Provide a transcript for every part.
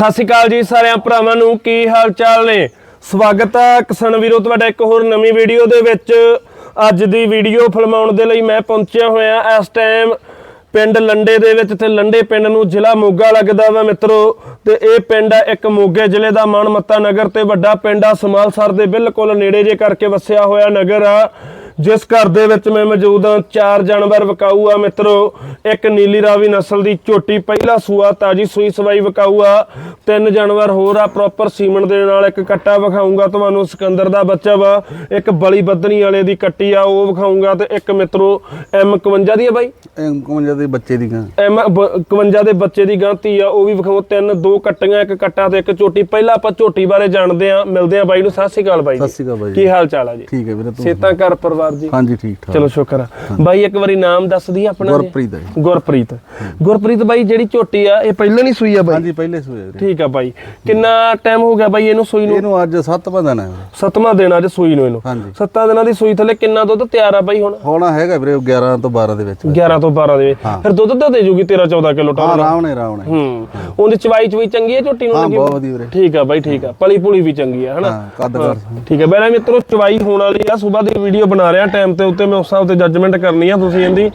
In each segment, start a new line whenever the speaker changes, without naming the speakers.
ਸਤਿ ਸ਼੍ਰੀ ਅਕਾਲ ਜੀ ਸਾਰਿਆਂ ਭਰਾਵਾਂ ਨੂੰ, ਕੀ ਹਾਲ ਚਾਲ ਨੇ? ਸਵਾਗਤ ਹੈ ਕਿਸਾਨ ਵੀਰੋ, ਤੁਹਾਡਾ ਇੱਕ ਹੋਰ ਨਵੀਂ ਵੀਡੀਓ ਦੇ ਵਿੱਚ। ਅੱਜ ਦੀ ਵੀਡੀਓ ਫਿਲਮਾਉਣ ਦੇ ਲਈ ਮੈਂ ਪਹੁੰਚਿਆ ਹੋਇਆ ਇਸ ਟਾਈਮ ਪਿੰਡ ਲੰਡੇ ਦੇ ਵਿੱਚ ਤੇ ਲੰਡੇ ਪਿੰਡ ਨੂੰ ਜ਼ਿਲ੍ਹਾ ਮੋਗਾ ਲੱਗਦਾ ਵਾ ਮਿੱਤਰੋ। ਤੇ ਇਹ ਪਿੰਡ ਹੈ ਇੱਕ ਮੋਗੇ ਜ਼ਿਲ੍ਹੇ ਦਾ ਮਨਮੱਤਾ ਨਗਰ ਤੇ ਵੱਡਾ ਪਿੰਡ ਆ। ਸਮਾਲਸਰ ਦੇ ਬਿਲਕੁਲ ਨੇੜੇ ਜੇ ਕਰਕੇ ਵਸਿਆ ਹੋਇਆ ਨਗਰ ਆ। ਜਿਸ ਘਰ ਦੇ ਵਿੱਚ ਮੈਂ ਮੌਜੂਦ ਹਾਂ ਚਾਰ ਜਾਨਵਰ ਵਿਕਾਊ ਆ ਮਿੱਤਰੋ। ਇੱਕ ਨੀਲੀ ਰਾਵੀ ਨਸਲ ਦੀ ਝੋਟੀ ਪਹਿਲਾ ਸੂਆ ਤਾਜੀ ਸੂਈ ਸਵਾਈ ਵਿਕਾਊ ਆ। ਤਿੰਨ ਜਾਨਵਰ ਹੋਰ ਆ ਪ੍ਰੋਪਰ ਸੀਮਨ ਦੇ ਨਾਲ ਇੱਕ ਕੱਟਾ ਵਿਖਾਊਂਗਾ ਤੁਹਾਨੂੰ ਸਿਕੰਦਰ ਦਾ ਬੱਚਾ ਵਾ। ਇੱਕ ਬਲੀ ਬੱਦਨੀ ਵਾਲੇ ਦੀ ਕੱਟੀ ਆ ਉਹ ਵਿਖਾਊਂਗਾ ਤੇ ਇੱਕ ਮਿੱਤਰੋ ਐਮ 51 ਦੀ ਆ ਬਾਈ?
ਐਮ ਕੁਮਜਾ ਦੇ ਬੱਚੇ ਦੀ ਗਾਂ।
ਐਮ 51 ਦੇ ਬੱਚੇ ਦੀ ਗਾਂਤੀ ਆ ਉਹ ਵੀ ਵਿਖਾਉ ਤਿੰਨ ਦੋ ਕੱਟੀਆਂ ਇੱਕ ਕੱਟਾ ਤੇ ਇੱਕ ਝੋਟੀ ਪਹਿਲਾਂ ਆਪਾਂ ਝੋਟੀ ਬਾਰੇ ਜਾਣਦੇ ਆ ਮਿਲਦੇ ਆ ਬਾਈ ਨੂੰ ਸਤਿ ਸ਼੍ਰੀ ਅਕਾਲ ਬਾਈ
ਸਤਿ ਸ਼੍ਰੀ ਅਕਾਲ ਬਾਈ
ਕੀ ਹਾਲ ਚਾਲ ਆ ਜੀ?
ਠੀਕ ਹੈ ਵੀਰੇ ਤੂੰ
ਸੇਤਾਂ ਘਰ ਪਰਿਵਾਰ ਜੀ।
ਹਾਂਜੀ ਠੀਕ ਠਾਕ।
ਚਲੋ ਸ਼ੁਕਰ ਆ। ਬਾਈ ਇੱਕ ਵਾਰੀ ਨਾਮ ਦੱਸ ਦੀ ਆਪਣਾ।
ਗੁਰਪ੍ਰੀਤ ਹੈ।
ਗੁਰਪ੍ਰੀਤ। ਗੁਰਪ੍ਰੀਤ ਬਾਈ ਜਿਹੜੀ ਝੋਟੀ ਆ ਇਹ ਪਹਿਲਾਂ ਨਹੀਂ ਸੂਈ ਆ ਬਾਈ?
ਹਾਂਜੀ ਪਹਿਲੇ ਸੂਏ ਵੀਰੇ।
ਠੀਕ ਆ ਬਾਈ। ਕਿੰਨਾ ਟਾਈਮ ਹੋ ਗਿਆ ਬਾਈ ਇਹਨੂੰ ਸੂਈ ਨੂੰ?
ਇਹਨੂੰ ਅੱਜ 7 ਦਿਨ ਹੈ ਵੀਰੇ।
ਸੱਤਵਾਂ ਦਿਨ ਅੱਜ ਸੂਈ ਨੂੰ ਇਹਨੂੰ।
ਹਾਂਜੀ।
ਸੱਤਾਂ ਦਿਨਾਂ ਦੀ ਸੂਈ ਥੱਲੇ ਕਿੰਨਾ ਦੁੱਧ ਤਿਆਰ ਆ ਬਾਈ ਹੁਣ?
ਹੋਣਾ ਹੈਗਾ ਵੀਰੇ 11 ਤੋਂ 12 ਦੇ ਵਿੱਚ।
11 ਤੋਂ 12 ਦੇ ਵਿੱਚ। ਫਿਰ ਦੁੱਧ ਤਾਂ ਦੇ ਜੂਗੀ 13 14 ਕਿਲੋ
ਹਾਂ
ਟਨ
ਰਾਵਣੇ ਰਾਵਣੇ
ਹੂੰ। ਉਹਦੀ ਚਵਾਈ ਚਵਾਈ ਚੰਗੀ ਹੈ ਝੋਟੀ ਨੂੰ
ਹਾਂ
ਲੱਗੀ?
ਬਹੁਤ ਵਧੀਆ ਵੀਰੇ।
ਠੀਕ ਆ ਬਾਈ ਠੀਕ ਆ। ਪਲੀ ਪੁਲੀ ਵੀ ਚੰਗੀ ਆ ਹਨਾ?
ਹਾਂ ਕੱਦ ਕਰ
ਠੀਕ ਹੈ ਪਹਿਲਾਂ ਮਿੱਤਰੋ ਚਵਾਈ ਹੋਣ ਵਾਲੀ ਆ। ਸਵੇਰ ਦੀ ਵੀਡੀਓ ਬਣਾ ਰਿਹਾ ਟਾਈਮ ਤੇ ਉੱਤੇ ਮੈਂ ਉਸ ਹਿਸਾਬ ਤੇ ਜੱਜਮੈਂਟ ਕਰਨੀ ਆ ਤੁਸੀਂ ਇਹਦੀ।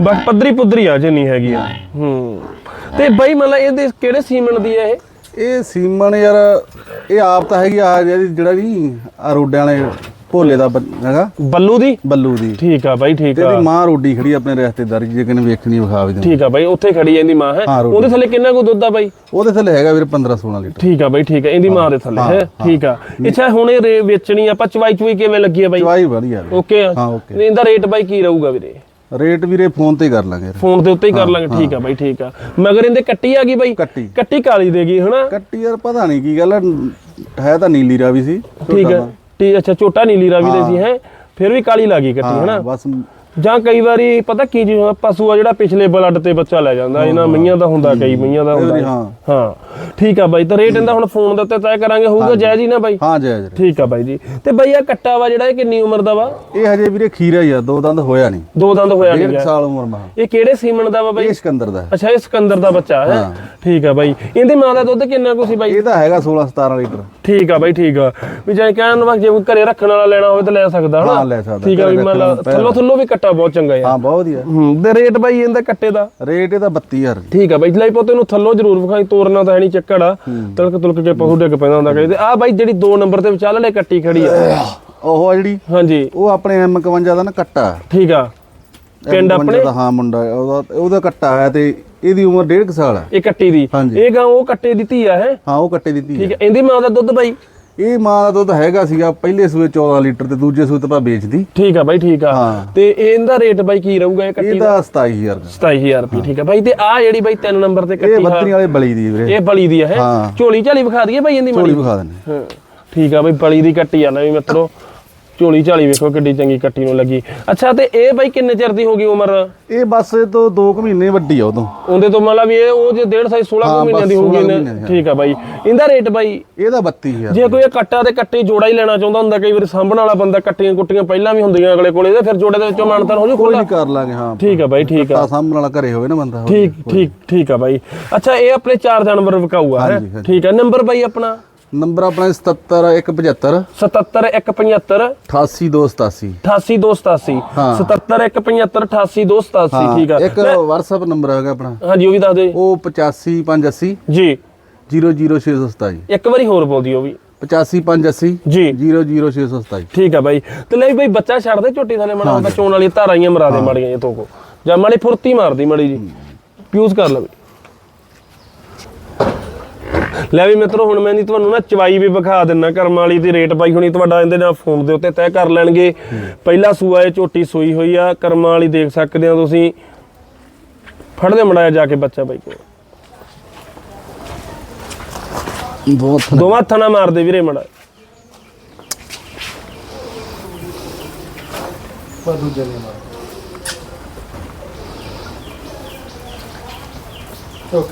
ਬਟ ਪੱਧਰੀ ਪੁੱਧਰੀ ਆ ਜਿੰਨੀ ਹੈਗੀ ਆ। ਹੂੰ। ਤੇ ਬਈ ਮਤਲਬ ਇਹਦੇ ਕਿਹੜੇ ਸੀਮਨ ਦੀ ਆ ਇਹ?
ਇਹ ਸੀਮਨ ਯਾਰ, ਇਹ ਆਪ ਤਾਂ ਹੈਗੀ ਆ, ਜਿਹੜੀ ਜਿਹੜਾ ਨਹੀਂ ਆ, ਰੋਡਿਆਂ ਵਾਲੇ। ਭੋਲੇ ਦਾ ਬ- ਹੈਗਾ?
ਬੱਲੂ ਦੀ?
ਬੱਲੂ ਦੀ।
ਠੀਕ ਆ ਬਾਈ ਠੀਕ
ਤੇ
ਆ।
ਇਹਦੀ ਮਾਂ ਰੋਡੀ ਖੜੀ ਆਪਣੇ ਰਿਸ਼ਤੇਦਾਰੀ ਜੇ ਕਿਨੇ ਵੇਖਣੀ ਵਿਖਾ ਵੀ ਦੇ
ਠੀਕ ਆ ਬਾਈ ਉੱਥੇ ਖੜੀ ਆ ਇਹਦੀ ਮਾਂ ਹੈ?
ਹਾਂ, ਰੋਟੀ।
ਉਹਦੇ ਥੱਲੇ ਕਿੰਨਾ ਕੁ ਦੁੱਧ ਆ ਬਾਈ?
ਉਹਦੇ ਥੱਲੇ ਹੈਗਾ ਵੀਰੇ 15 16 ਲੀਟਰ।
ਠੀਕ ਆ ਬਾਈ ਠੀਕ ਆ ਇਹਦੀ ਮਾਂ ਦੇ ਥੱਲੇ ਹੈ ਠੀਕ ਆ। ਅੱਛਾ ਹੁਣ ਇਹ ਰੇ- ਵੇਚਣੀ ਆ, ਆਪਾਂ ਚਵਾਈ ਚੁਈ ਕਿਵੇਂ ਲੱਗੀ ਆ ਬਾਈ?
ਚਵਾਈ ਵਧੀਆ ਵੀਰੇ।
ਓਕੇ ਆ।
ਹਾਂ ਓਕੇ।
ਤੇ ਇਹਦਾ ਰੇਟ ਬਾਈ ਕੀ ਰਹੂਗਾ ਵੀਰੇ?
ਰੇਟ ਵੀਰੇ ਫੋਨ ਤੇ ਹੀ ਕਰ ਲਾਂਗੇ। ਯਾਰ।
ਫੋਨ ਦੇ ਉੱਤੇ ਹੀ ਕਰ ਲਾਂਗੇ ਠੀਕ ਆ ਬਾਈ ਠੀਕ ਆ। ਮਗਰ ਇਹਦੇ ਕੱਟੀ ਆ ਗਈ ਬਾਈ?
ਕੱਟੀ।
ਕੱਟੀ ਕਾਲੀ ਦੇਗੀ ਹਨਾ?
ਕੱਟੀ ਯਾਰ ਪਤਾ ਨਹੀਂ ਕੀ ਗੱਲ ਆ, ਹੈ ਤਾਂ ਨੀਲੀ ਰਾਵੀ ਸੀ
ਠੀਕ
ਛੋਟਾ
ਹੈ ਠੀਕ ਅੱਛਾ ਛੋਟਾ ਨੀਲੀ ਰਾਵੀ ਦੇ ਸੀ ਹੈ। ਫਿਰ ਵੀ ਕਾਲੀ ਲੱਗੀ ਕੱਟੀ
ਹਾਂ,
ਹਨਾ?
ਬਸ।
ਜਾਂ ਕਈ ਵਾਰੀ ਪਤਾ ਕੀ ਜੀ ਪਸ਼ੂ ਆ ਜਿਹੜਾ ਪਿਛਲੇ ਬਲੱਡ ਤੇ ਬੱਚਾ ਲੈ ਜਾਂਦਾ ਇਹਨਾਂ ਮਈਆਂ ਦਾ ਹੁੰਦਾ ਕਈ ਮਈਆਂ ਦਾ ਹੁੰਦਾ।
ਹਾਂ।
ਹਾਂ ਠੀਕ ਆ ਬਾਈ ਤਾਂ ਰੇਟ ਇਹਦਾ ਹੁਣ ਫੋਨ ਦੇ ਉੱਤੇ ਤੈਅ ਕਰਾਂਗੇ ਹੋਊਗਾ ਜਾਇਜ਼ ਹੀ ਨਾ ਬਾਈ?
ਹਾਂ ਜੈ ਜੈ
ਠੀਕ ਆ ਬਾਈ ਜੀ। ਤੇ ਬਾਈ ਆ ਕੱਟਾ ਵਾ ਜਿਹੜਾ ਇਹ ਕਿੰਨੀ ਉਮਰ ਦਾ ਵਾ?
ਇਹ ਹਜੇ ਵੀਰੇ ਖੀਰਾ ਹੀ ਆ ਦੋ ਦੰਦ ਹੋਇਆ ਨਹੀਂ।
ਦੋ ਦੰਦ ਹੋਇਆ ਨਹੀਂ
ਡੇਢ
ਗਿਆ।
ਸਾਲ ਉਮਰ ਮਾ
ਇਹ ਕਿਹੜੇ ਸੀਮਨ ਦਾ ਵਾ ਬਾਈ?
ਇਹ ਸਿਕੰਦਰ ਦਾ।
ਅੱਛਾ ਇਹ ਸਿਕੰਦਰ ਦਾ ਬੱਚਾ ਹੈ? ਠੀਕ ਆ ਬਾਈ। ਇਹਦੀ ਮਾਂ ਦਾ ਦੁੱਧ ਕਿੰਨਾ ਕੁ ਸੀ ਬਾਈ?
ਇਹਦਾ ਹੈਗਾ 16 17 ਲੀਟਰ।
ਠੀਕ ਆ ਬਾਈ ਠੀਕ ਆ। ਵੀ ਜੇ ਕਹਿਣ ਨੂੰ ਜੇ ਕੋਈ ਘਰੇ ਰੱਖਣ ਵਾਲਾ ਲੈਣਾ ਹੋਵੇ ਤਾਂ ਲੈ ਸਕਦਾ ਹਨਾ?
ਹਾਂ ਲੈ ਸਕਦਾ।
ਠੀਕ ਆ ਵੀ ਲਾ
ਨੂੰ
ਥੱਲੋ ਥੱਲੋ ਵੀ ਕੱਟਾ ਬਹੁਤ ਚੰਗਾ ਆ
ਹਾਂ ਬਹੁਤ ਵਧੀਆ।
ਹੂੰ ਤੇ ਰੇਟ ਬਾਈ ਇਹਦਾ ਕੱਟੇ ਦਾ?
ਰੇਟ ਇਹਦਾ 32000
ਠੀਕ ਆ ਬਾਈ ਲਈ ਪੋਤੇ ਨੂੰ ਥੱਲੋ ਜ਼ਰੂਰ ਵਿਖਾਈ ਤੋਰਨਾ ਤਾਂ ਹੈ ਨਹੀਂ ਚੱਕੜ ਆ। ਤਲਕ ਤੁਲਕ ਕੇ ਪਹੂ ਡਿੱਗ ਪੈਂਦਾ ਹੁੰਦਾ ਕਹਿੰਦੇ ਆ ਬਾਈ ਜਿਹੜੀ 2 ਨੰਬਰ ਤੇ ਵਿਚਾਲੜੇ ਕੱਟੀ ਖੜੀ ਆ।
ਉਹ ਆ ਜਿਹੜੀ?
ਹਾਂਜੀ।
ਉਹ ਆਪਣੇ M51 ਦਾ ਨਾ ਕੱਟਾ।
ਠੀਕ ਆ। ਪਿੰਡ
M51
ਆਪਣੇ
ਹਾਂ ਮੁੰਡਾ ਹੈ, ਉਹਦਾ ਉਹਦਾ ਕੱਟਾ ਹੈ ਤੇ ਇਹਦੀ ਉਮਰ ਡੇਢ ਕੁ ਸਾਲ ਹੈ
ਇਹ ਕੱਟੀ ਦੀ।
ਹਾਂਜੀ।
ਇਹ ਗਾਂ ਉਹ ਕੱਟੇ ਦੀ ਧੀ ਆ ਹੈ
ਹਾਂ ਉਹ ਕੱਟੇ ਦਿੱਤੀ
ਠੀਕ
ਹੈ।
ਇਹਦੀ ਮਾਂ ਦਾ ਦੁੱਧ ਬਾਈ?
ਇਹ ਮਾਂ ਦਾ ਦੁੱਧ ਹੈਗਾ ਸੀਗਾ ਪਹਿਲੇ ਸੂਏ 14 ਲੀਟਰ ਤੇ ਦੂਜੇ ਸੂਏ ਤੇ ਪਾ ਵੇਚਦੀ।
ਠੀਕ ਆ ਬਾਈ ਠੀਕ ਆ।
ਹਾਂ।
ਤੇ ਇਹਦਾ ਰੇਟ ਬਾਈ ਕੀ ਰਹੂਗਾ ਇਹ ਕੱਟੀ ਦਾ?
ਇਹਦਾ 27000 ਦਾ।
27000 ਰੁਪਏ ਠੀਕ ਆ ਬਾਈ। ਤੇ ਆ ਜਿਹੜੀ ਬਾਈ 3 ਨੰਬਰ ਤੇ
ਇਹ
ਕੱਟੀ ਆ
ਬੱਤਰੀ ਵਾਲੇ ਬਲੀ ਦੀ ਵੀਰੇ।
ਇਹ ਬਲੀ ਦੀ ਆ ਹੈ?
ਹਾਂ।
ਝੋਲੀ ਝਾਲੀ ਵਿਖਾ ਦਈਏ ਬਾਈ ਇਹਦੀ
ਝੋਲੀ
ਮਾੜੀ
ਵਿਖਾ ਦਿੰਦੇ
ਹਾਂ। ਠੀਕ ਆ ਬਾਈ ਬਲੀ ਦੀ ਕੱਟੀ ਆ ਨਵੀਂ ਮਿੱਤਰੋ। ਝੋਲੀ ਝਾਲੀ ਵੇਖੋ ਕਿੱਡੀ ਚੰਗੀ ਕੱਟੀ ਨੂੰ ਲੱਗੀ। ਅੱਛਾ ਤੇ ਇਹ ਬਾਈ ਕਿੰਨੇ ਚਿਰ ਦੀ ਹੋ ਗਈ ਉਮਰ?
ਇਹ ਬਸ ਇਹ ਤੋਂ 2 ਮਹੀਨੇ ਵੱਡੀ ਆ ਉਦੋਂ।
ਉਹਦੇ ਤੋਂ ਮਤਲਬ ਇਹ ਉਹ ਜੇ ਡੇਢ ਸਾਈ 16
ਹਾਂ,
ਕੁ ਮਹੀਨਿਆਂ ਦੀ
ਬਸ
ਹੋਊਗੀ
16
ਇਹਨੇ।
ਮਹੀਨੇ, ਹਾਂ।
ਠੀਕ ਆ ਬਾਈ। ਇਹਦਾ ਰੇਟ ਬਾਈ?
ਇਹਦਾ 32000
ਜੇ ਕੋਈ ਇਹ ਕੱਟਾ ਤੇ ਕੱਟੀ ਜੋੜਾ ਹੀ ਲੈਣਾ ਚਾਹੁੰਦਾ ਹੁੰਦਾ ਕਈ ਵਾਰੀ ਸਾਂਭਣ ਵਾਲਾ ਬੰਦਾ ਕੱਟੀਆਂ ਕੁੱਟੀਆਂ ਪਹਿਲਾਂ ਵੀ ਹੁੰਦੀਆਂ ਅਗਲੇ ਕੋਲੇ ਤੇ ਫਿਰ ਜੋੜੇ ਦੇ ਵਿੱਚੋਂ ਮਾਨਤਨ ਹੋ ਜੂ
ਕੋਈ
ਖੁੱਲਾ
ਨਹੀਂ ਕਰ ਲਾਂਗੇ ਹਾਂ।
ਠੀਕ ਆ ਬਾਈ ਠੀਕ ਆ।
ਸਾਹਮਣੇ ਵਾਲਾ ਘਰੇ ਹੋਵੇ ਨਾ ਬੰਦਾ
ਠੀਕ ਠੀਕ ਠੀਕ ਆ ਬਾਈ। ਅੱਛਾ ਇਹ ਆਪਣੇ ਚਾਰ ਜਾਨਵਰ ਵਿਕਾਊ ਆ ਹੈ। ਠੀਕ ਆ। ਨੰਬਰ ਬਾਈ ਆਪਣਾ?
ਨੰਬਰ ਆਪਣਾ 77175
77175
88287
88287
ਹਾਂ।
77175 88287 ਠੀਕ ਆ।
ਇੱਕ WhatsApp ਨੰਬਰ ਹੈਗਾ ਆਪਣਾ।
ਹਾਂਜੀ ਉਹ ਵੀ ਦੱਸ ਦਿਓ
ਉਹ 85580
ਜੀ।
00627
ਇੱਕ ਵਾਰੀ ਹੋਰ ਬੋਲ ਦਿਓ ਵੀ।
85580
ਜੀ।
00627
ਠੀਕ ਆ ਬਾਈ। ਤੇ ਲੈ ਵੀ ਬੱਚਾ ਛੱਡ ਦੇ ਝੋਟੀ ਥਲੇ ਹੁੰਦਾ ਚੋਣ ਵਾਲੀ ਧਾਰਾਈਆਂ ਮਰਾ ਦੇ ਮਾੜੀਆਂ ਇਹ ਤੋਂ ਕੋ ਜਾਂ ਮਾੜੀ ਫੁਰਤੀ ਮਾਰਦੀ ਮਾੜੀ ਜੀ। ਪਿਊਜ਼ ਕਰ ਲਵੇ। ਲੈ ਵੀ ਮਿੱਤਰੋ ਹੁਣ ਮੈਂ ਨਹੀਂ ਤੁਹਾਨੂੰ ਨਾ ਚਵਾਈ ਵੀ ਵਿਖਾ ਦਿੰਨਾ ਕਰਮ ਵਾਲੀ ਦੀ ਰੇਟ ਪਾਈ ਹੋਣੀ ਤੁਹਾਡਾ ਇਹਦੇ ਨਾਲ ਫੋਨ ਦੇ ਉੱਤੇ ਤੈਅ ਕਰ ਲੈਣਗੇ। ਪਹਿਲਾ ਸੂਆ ਇਹ ਝੋਟੀ ਸੂਈ ਹੋਈ ਆ ਕਰਮ ਵਾਲੀ ਦੇਖ ਸਕਦੇ ਹੋ ਤੁਸੀਂ। ਫੜਦੇ ਮੜਾਇਆ ਜਾ ਕੇ ਬੱਚਾ ਬਾਈ ਕੋਲ।
ਬਹੁਤ
ਦੋਵਾਂ ਹੱਥਾਂ ਨਾਲ ਮਾਰਦੇ ਵੀਰੇ ਮੜਾ।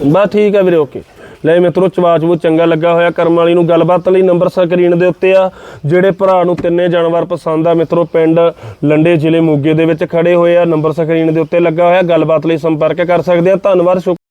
ਬਸ ਠੀਕ ਆ ਵੀਰੇ ਓਕੇ। ਲੈ ਮਿੱਤਰੋ ਚਵਾਚ ਚੰਗਾ ਲੱਗਾ ਹੋਇਆ। ਕਰਮ ਵਾਲੀ ਨੂੰ ਗੱਲਬਾਤ ਲਈ ਨੰਬਰ ਸਕਰੀਨ ਦੇ ਉੱਤੇ ਆ। ਜਿਹੜੇ ਭਰਾ ਨੂੰ ਤਿੰਨੇ ਜਾਨਵਰ ਪਸੰਦ ਆ, ਮਿੱਤਰੋ, ਪਿੰਡ ਲੰਡੇ ਜ਼ਿਲ੍ਹੇ ਮੋਗੇ ਦੇ ਵਿੱਚ ਖੜੇ ਹੋਏ ਆ। ਨੰਬਰ ਸਕਰੀਨ ਦੇ ਉੱਤੇ ਲੱਗਾ ਹੋਇਆ। ਗੱਲਬਾਤ ਲਈ ਸੰਪਰਕ ਕਰ ਸਕਦੇ ਆ। ਧੰਨਵਾਦ, ਸ਼ੁਕ-